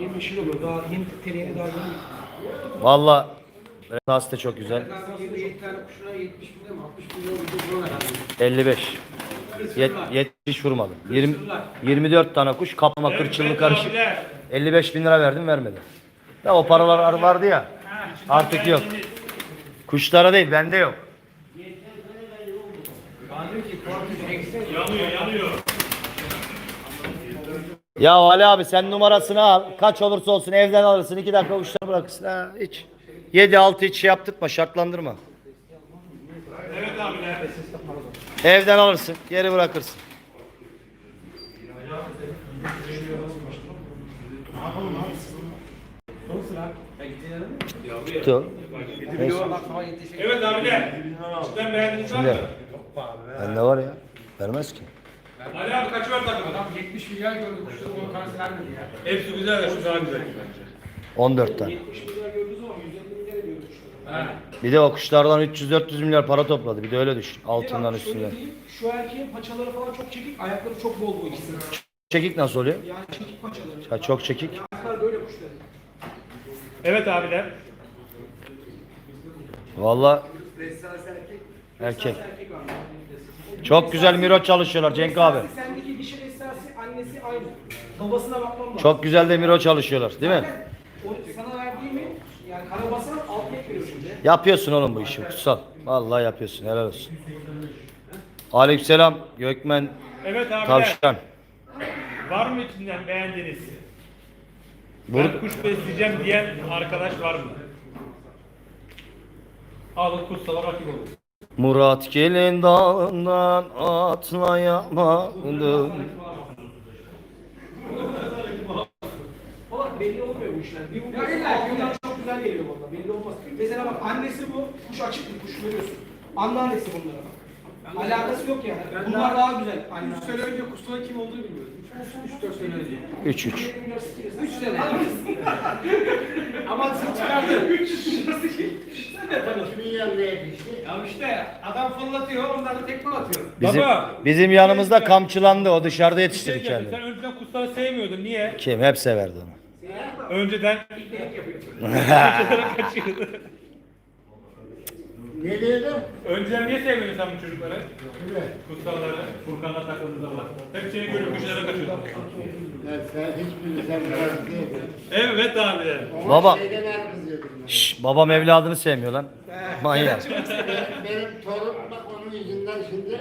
20 olur. Daha yeni tereyağını daha yeni. Valla Refas da çok güzel. 7 tane kuşuna 70 bin mi 60 milyon bir drone herhalde. 55. Yet- 70 vurmadım. 20, 24 tane kuş kaplama kırçıllı karışık. 55 bin lira verdim vermedi. Ya o paralar vardı ya. Artık yok. Kuşlara değil bende yok. Ya Ali abi sen numarasını al. Kaç olursa olsun evden alırsın. 2 dakika kuşları bırakırsın. Ha, hiç. 7-6 hiç şey yaptırtma şartlandırma. Evet abiler. Evden alırsın. Geri bırakırsın. Tuttu. Neyse. Evet abiler. Cidden beğendiniz var mı? Bende var ya. Vermez ki. Ali abi kaç ver takımı? Adam 70 milyar gördü kuşları ona karşı vermedi ya. Hepsi güzel de şu daha güzel bence. 14 tane. 70 milyar gördüğü zaman 150 milyar ediyor. Ha. Bir de o kuşlardan 300-400 milyar para topladı. Bir de öyle düşün. Altından bak, şöyle üstünden. diyeyim, Şu erkeğin paçaları falan çok çekik, ayakları çok bol bu ikisinin. Çekik nasıl oluyor? Yani çekik paçaları. Ya çok çekik. Ayaklar böyle kuşların. Evet abiler. Valla Ressas erkek. Erkek. Çok güzel miro çalışıyorlar Cenk abi. Sendeki dişi ressasi annesi aynı. Babasına bakmam lazım. Çok güzel de miro çalışıyorlar değil mi? O sana verdiğimi yani karabasına alt tek veriyor şimdi. Yapıyorsun oğlum bu işi kutsal. Vallahi yapıyorsun helal olsun. Aleykümselam Gökmen Evet abiler. Tavşan. Var mı içinden beğendiğiniz? Burada Ben kuş besleyeceğim diyen arkadaş var mı? Alın kuşsala rakip olun. Murat gelin dağından atlayamadım. Belli olmuyor bu işler. Bir bu altından çok güzel geliyor valla. Belli olmaz. Mesela bak annesi bu. Kuş açık bir kuş görüyorsun. Anneannesi bunlara bak. Alakası yok yani. Bunlar daha güzel. Anne 3 sene önce kuşların kim olduğunu bilmiyordum. 3-4 sene önce. 3-3. 3 sene. Ama sen çıkardın. 3 nasıl ki? Ya işte adam fırlatıyor, onlar da tekme atıyor. Bizim, Baba. bizim yanımızda kamçılandı o dışarıda yetiştirdik Şey kendini. Sen önceden kuşları sevmiyordun. Niye? Kim? Hep severdi onu. Önceden Ne diyordun? Önceden niye sevmiyordun sen bu çocukları? Kutsalları, Furkan'la takıldığı zaman. Hep seni görüp kuşlara kaçıyordun. Ya sen hiçbiri sen değildin. Evet. Ama Baba. şeyden her kızıyordum ben. Şşş, babam evladını sevmiyor lan. Manyak. Benim, torun bak onun yüzünden şimdi